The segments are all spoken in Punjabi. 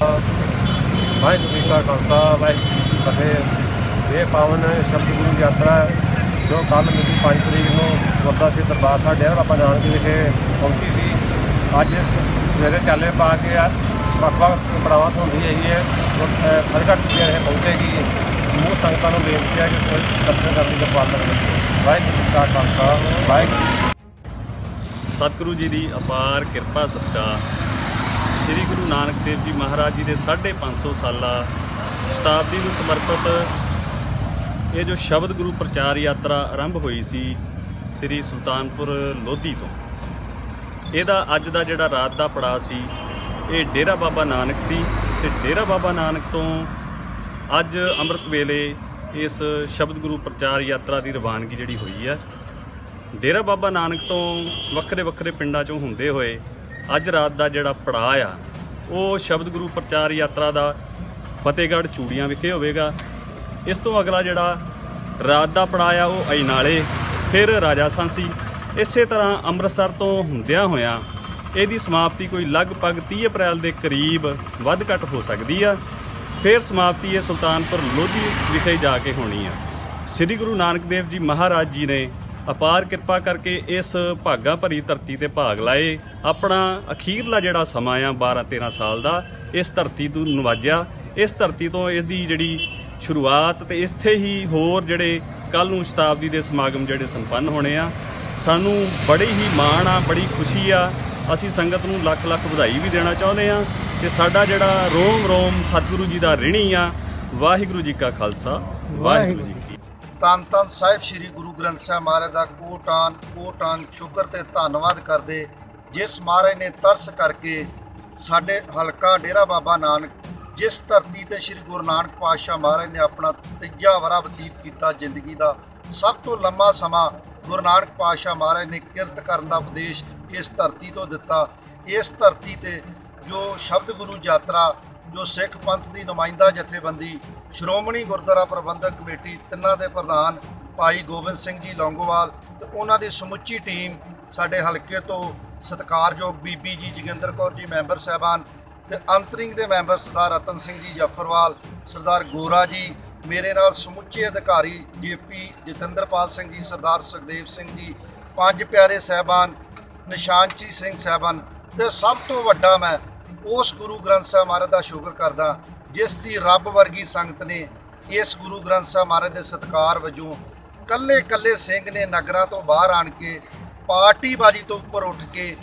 ਵਾਹਿਗੁਰੂ ਜੀ ਕਾ ਖਾਲਸਾ, ਵਾਹਿਗੁਰੂ ਜੀ ਕੀ ਫਤਿਹ। ਇਹ ਪਾਵਨ ਸ਼ਬਦ ਗੁਰੂ ਯਾਤਰਾ ਜੋ ਕੱਲ ਮਿਤੀ 5 ਤਰੀਕ ਨੂੰ ਗੁਰਦੁਆਰਾ ਸ੍ਰੀ ਦਰਬਾਰ ਸਾਹਿਬ ਡੇਰਾ ਬਾਬਾ ਨਾਨਕ ਜੀ ਵਿਖੇ ਪਹੁੰਚੀ ਸੀ। ਅੱਜ ਸਵੇਰੇ ਚਾਲੇ ਪਾ ਕੇ ਆ ਵੱਖ ਵੱਖ ਪੜਾਵਾਂ ਤੋਂ ਹੁੰਦੀ ਹੈਗੀ ਹੈ ਫਰਗੜ ਇਹ ਪਹੁੰਚੇਗੀ। ਮੂਹ ਸੰਗਤਾਂ ਨੂੰ ਬੇਨਤੀ ਹੈ ਕਿ ਕੋਈ ਦਰਸ਼ਨ ਕਰਨ ਦੀ ਕਿਰਪਾਲਤਾ ਕਰਨੀ ਵਾਹਿਗੁਰੂ ਜੀ ਕਾ ਖਾਲਸਾ, ਵਾਹਿਗੁਰੂ ਜੀ ਸਤਿਗੁਰੂ ਜੀ ਦੀ ਅਪਾਰ ਕਿਰਪਾ ਸਦਕਾ, ਸ੍ਰੀ ਗੁਰੂ ਨਾਨਕ ਦੇਵ ਜੀ ਮਹਾਰਾਜ ਜੀ ਦੇ 550 ਸਾਲਾ ਸ਼ਤਾਬਦੀ ਨੂੰ ਸਮਰਪਿਤ ਇਹ ਜੋ ਸ਼ਬਦ ਗੁਰੂ ਪ੍ਰਚਾਰ ਯਾਤਰਾ ਆਰੰਭ ਹੋਈ ਸੀ ਸ੍ਰੀ ਸੁਲਤਾਨਪੁਰ ਲੋਧੀ ਤੋਂ। ਇਹਦਾ ਅੱਜ ਦਾ ਜਿਹੜਾ ਰਾਤ ਦਾ ਪੜਾਅ ਸੀ, ਇਹ ਡੇਰਾ ਬਾਬਾ ਨਾਨਕ ਸੀ ਤੇ ਡੇਰਾ ਬਾਬਾ ਨਾਨਕ ਤੋਂ ਅੱਜ ਅੰਮ੍ਰਿਤ ਵੇਲੇ ਇਸ ਸ਼ਬਦ ਗੁਰੂ ਪ੍ਰਚਾਰ ਯਾਤਰਾ ਦੀ ਰਵਾਨਗੀ ਜਿਹੜੀ ਹੋਈ ਹੈ, ਡੇਰਾ ਬਾਬਾ ਨਾਨਕ ਤੋਂ ਵੱਖਰੇ ਵੱਖਰੇ ਪਿੰਡਾਂ ਚੋਂ ਹੁੰਦੇ ਹੋਏ ਅੱਜ ਰਾਤ ਦਾ ਜਿਹੜਾ ਪੜਾਅ ਆ ਉਹ ਸ਼ਬਦ ਗੁਰੂ ਪ੍ਰਚਾਰ ਯਾਤਰਾ ਦਾ ਫਤਿਹਗੜ੍ਹ ਚੂੜੀਆਂ ਵਿਖੇ ਹੋਵੇਗਾ। ਇਸ ਤੋਂ ਅਗਲਾ ਜਿਹੜਾ ਰਾਤ ਦਾ ਪੜਾਅ ਆ, ਉਹ ਅਜਨਾਲੇ, ਫਿਰ ਰਾਜਾ ਸਾਂਸੀ। ਇਸੇ ਤਰ੍ਹਾਂ ਅੰਮ੍ਰਿਤਸਰ ਤੋਂ ਹੁੰਦਿਆਂ ਹੋਇਆਂ ਇਹਦੀ ਸਮਾਪਤੀ ਕੋਈ ਲਗਭਗ 30 ਅਪ੍ਰੈਲ ਦੇ ਕਰੀਬ ਵੱਧ ਘੱਟ ਹੋ ਸਕਦੀ ਆ। ਫਿਰ ਸਮਾਪਤੀ ਇਹ ਸੁਲਤਾਨਪੁਰ ਲੋਧੀ ਵਿਖੇ ਜਾ ਕੇ ਹੋਣੀ ਆ। ਸ੍ਰੀ ਗੁਰੂ ਨਾਨਕ ਦੇਵ ਜੀ ਮਹਾਰਾਜ ਜੀ ਨੇ ਅਪਾਰ ਕਿਰਪਾ ਕਰਕੇ ਇਸ ਭਾਗਾ ਭਰੀ ਧਰਤੀ ਤੇ ਭਾਗ ਲਾਏ। ਆਪਣਾ ਅਖੀਰਲਾ ਜਿਹੜਾ ਸਮਾਂ ਆ 12 13 ਸਾਲ ਦਾ, ਇਸ ਧਰਤੀ ਤੋਂ ਨਵਾਜਿਆ। ਇਸ ਧਰਤੀ ਤੋਂ ਇਸ ਦੀ ਜਿਹੜੀ ਸ਼ੁਰੂਆਤ ਤੇ ਇੱਥੇ ਹੀ ਹੋਰ ਜਿਹੜੇ ਕੱਲ ਨੂੰ ਸ਼ਤਾਬਦੀ ਦੇ ਸਮਾਗਮ ਜਿਹੜੇ ਸੰਪੰਨ ਹੋਣੇ ਆ, ਸਾਨੂੰ ਬੜੀ ਹੀ ਮਾਣ ਆ, ਬੜੀ ਖੁਸ਼ੀ ਆ। ਅਸੀਂ ਸੰਗਤ ਨੂੰ ਲੱਖ ਲੱਖ ਵਧਾਈ ਵੀ ਦੇਣਾ ਚਾਹੁੰਦੇ ਆ ਤੇ ਸਾਡਾ ਜਿਹੜਾ ਰੋਮ ਰੋਮ ਸਤਿਗੁਰੂ ਜੀ ਦਾ ਰਿਣੀ ਆ, ਵਾਹਿਗੁਰੂ ਜੀ ਕਾ ਖਾਲਸਾ, ਵਾਹਿਗੁਰੂ ਜੀ ਤਨ ਤਨ ਸਾਹਿਬ ਸ੍ਰੀ ਗੁਰੂ ਗ੍ਰੰਥ ਸਾਹਿਬ ਮਹਾਰਾਜ ਦਾ ਕੋਟਾਨ ਕੋਟਾਨ ਸ਼ੁਕਰ ਤੇ ਧੰਨਵਾਦ ਕਰਦੇ, ਜਿਸ ਮਹਾਰਾਜ ਨੇ ਤਰਸ ਕਰਕੇ ਸਾਡੇ ਹਲਕਾ ਡੇਰਾ ਬਾਬਾ ਨਾਨਕ, ਜਿਸ ਧਰਤੀ ਤੇ ਸ੍ਰੀ ਗੁਰੂ ਨਾਨਕ ਪਾਤਸ਼ਾਹ ਮਹਾਰਾਜ ਨੇ ਆਪਣਾ ਤੀਜਾ ਵਰਾ ਬਤੀਤ ਕੀਤਾ ਜ਼ਿੰਦਗੀ ਦਾ, ਸਭ ਤੋਂ ਲੰਮਾ ਸਮਾਂ ਗੁਰੂ ਨਾਨਕ ਪਾਤਸ਼ਾਹ ਮਹਾਰਾਜ ਨੇ ਕਿਰਤ ਕਰਨ ਦਾ ਉਪਦੇਸ਼ ਇਸ ਧਰਤੀ ਤੋਂ ਦਿੱਤਾ। ਇਸ ਧਰਤੀ ਤੇ ਜੋ ਸ਼ਬਦ ਗੁਰੂ ਯਾਤਰਾ ਜੋ ਸਿੱਖ ਪੰਥ ਦੀ ਨੁਮਾਇੰਦਾ ਜਥੇਬੰਦੀ, ਸ਼੍ਰੋਮਣੀ ਗੁਰਦੁਆਰਾ ਪ੍ਰਬੰਧਕ ਕਮੇਟੀ, ਤਿੰਨਾਂ ਦੇ ਪ੍ਰਧਾਨ ਭਾਈ ਗੋਬਿੰਦ ਸਿੰਘ ਜੀ ਲੌਂਗੋਵਾਲ ਤੇ ਉਹਨਾਂ ਦੀ ਸਮੁੱਚੀ ਟੀਮ ਸਾਡੇ ਹਲਕੇ ਤੋਂ ਸਤਿਕਾਰਯੋਗ ਬੀਬੀ ਜੀ ਜੋਗਿੰਦਰ ਕੌਰ ਜੀ ਮੈਂਬਰ ਸਾਹਿਬਾਨ ਤੇ ਅੰਤਰਿੰਗ ਦੇ ਮੈਂਬਰ ਸਰਦਾਰ ਰਤਨ ਸਿੰਘ ਜੀ ਜਫਰਵਾਲ, ਸਰਦਾਰ ਗੋਰਾ ਜੀ, ਮੇਰੇ ਨਾਲ ਸਮੁੱਚੇ ਅਧਿਕਾਰੀ ਜੀਪੀ ਜਤਿੰਦਰਪਾਲ ਸਿੰਘ ਜੀ, ਸਰਦਾਰ ਸੁਖਦੇਵ ਸਿੰਘ ਜੀ, ਪੰਜ ਪਿਆਰੇ ਸਾਹਿਬਾਨ ਨਿਸ਼ਾਨਚੀ ਸਿੰਘ ਸਾਹਿਬਾਨ ਤੇ ਸਭ ਤੋਂ ਵੱਡਾ ਮੈਂ ਉਸ ਗੁਰੂ ਗ੍ਰੰਥ ਸਾਹਿਬ ਮਹਾਰਾਜ ਦਾ ਸ਼ੁਕਰ ਕਰਦਾ, ਜਿਸ ਦੀ ਰੱਬ ਵਰਗੀ ਸੰਗਤ ਨੇ ਇਸ ਗੁਰੂ ਗ੍ਰੰਥ ਸਾਹਿਬ ਮਹਾਰਾਜ ਦੇ ਸਤਕਾਰ ਵਜੋਂ ਕੱਲੇ ਕੱਲੇ ਸਿੰਘ ਨੇ ਨਗਰਾਂ ਤੋਂ ਬਾਹਰ ਆਣ ਕੇ ਪਾਰਟੀਬਾਜ਼ੀ ਤੋਂ ਉੱਪਰ ਉੱਠ ਕੇ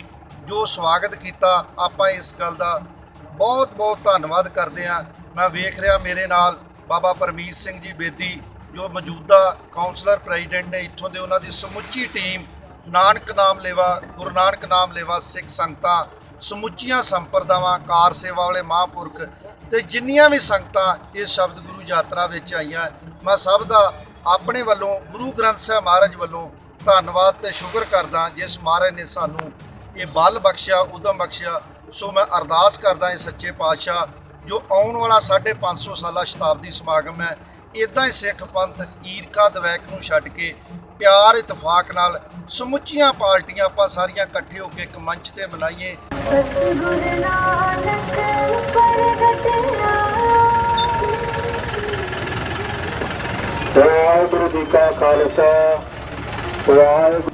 ਜੋ ਸਵਾਗਤ ਕੀਤਾ, ਆਪਾਂ ਇਸ ਗੱਲ ਦਾ ਬਹੁਤ ਬਹੁਤ ਧੰਨਵਾਦ ਕਰਦੇ ਹਾਂ। ਮੈਂ ਵੇਖ ਰਿਹਾ ਮੇਰੇ ਨਾਲ ਬਾਬਾ ਪਰਮੀਤ ਸਿੰਘ ਜੀ ਬੇਦੀ, ਜੋ ਮੌਜੂਦਾ ਕਾਉਂਸਲਰ ਪ੍ਰੈਜ਼ੀਡੈਂਟ ਨੇ, ਇੱਥੋਂ ਦੇ ਉਹਨਾਂ ਦੀ ਸਮੁੱਚੀ ਟੀਮ, ਨਾਨਕ ਨਾਮ ਲੇਵਾ, ਗੁਰੂ ਨਾਨਕ ਨਾਮ ਲੇਵਾ ਸਿੱਖ ਸੰਗਤਾਂ ਸਮੁੱਚੀਆਂ ਸੰਪਰਦਾਵਾਂ, ਕਾਰ ਸੇਵਾ ਵਾਲੇ ਮਹਾਂਪੁਰਖ ਤੇ ਜਿੰਨੀਆਂ ਵੀ ਸੰਗਤਾਂ ਇਸ ਸ਼ਬਦ ਗੁਰੂ ਯਾਤਰਾ ਵਿੱਚ ਆਈਆਂ, ਮੈਂ ਸਭ ਦਾ ਆਪਣੇ ਵੱਲੋਂ, ਗੁਰੂ ਗ੍ਰੰਥ ਸਾਹਿਬ ਮਹਾਰਾਜ ਵੱਲੋਂ ਧੰਨਵਾਦ ਤੇ ਸ਼ੁਕਰ ਕਰਦਾ ਜਿਸ ਮਹਾਰਾਜ ਨੇ ਸਾਨੂੰ ਇਹ ਬਲ ਬਖਸ਼ਿਆ, ਉਦਮ ਬਖਸ਼ਿਆ। ਸੋ ਮੈਂ ਅਰਦਾਸ ਕਰਦਾ ਇਹ ਸੱਚੇ ਪਾਤਸ਼ਾਹ, ਜੋ ਆਉਣ ਵਾਲਾ 550 ਸਾਲਾ ਸ਼ਤਾਬਦੀ ਸਮਾਗਮ ਹੈ ਇਦਾਂ ਹੀ ਸਿੱਖ ਪੰਥ ਈਰਖਾ ਦਵੈਕ ਨੂੰ ਛੱਡ ਕੇ ਪਿਆਰ, ਇਤਫਾਕ ਨਾਲ ਸਮੁੱਚੀਆਂ ਪਾਰਟੀਆਂ ਆਪਾਂ ਸਾਰੀਆਂ ਇਕੱਠੇ ਹੋ ਕੇ ਇੱਕ ਮੰਚ ਤੇ ਮਨਾਈਏ ਸਤਿਗੁਰੂ ਨਾਨਕ ਪ੍ਰਗਟਿਆ ਵਾਹਿਗੁਰੂ ਜੀ ਕਾ ਖਾਲਸਾ, ਵਾਹਿਗੁਰੂ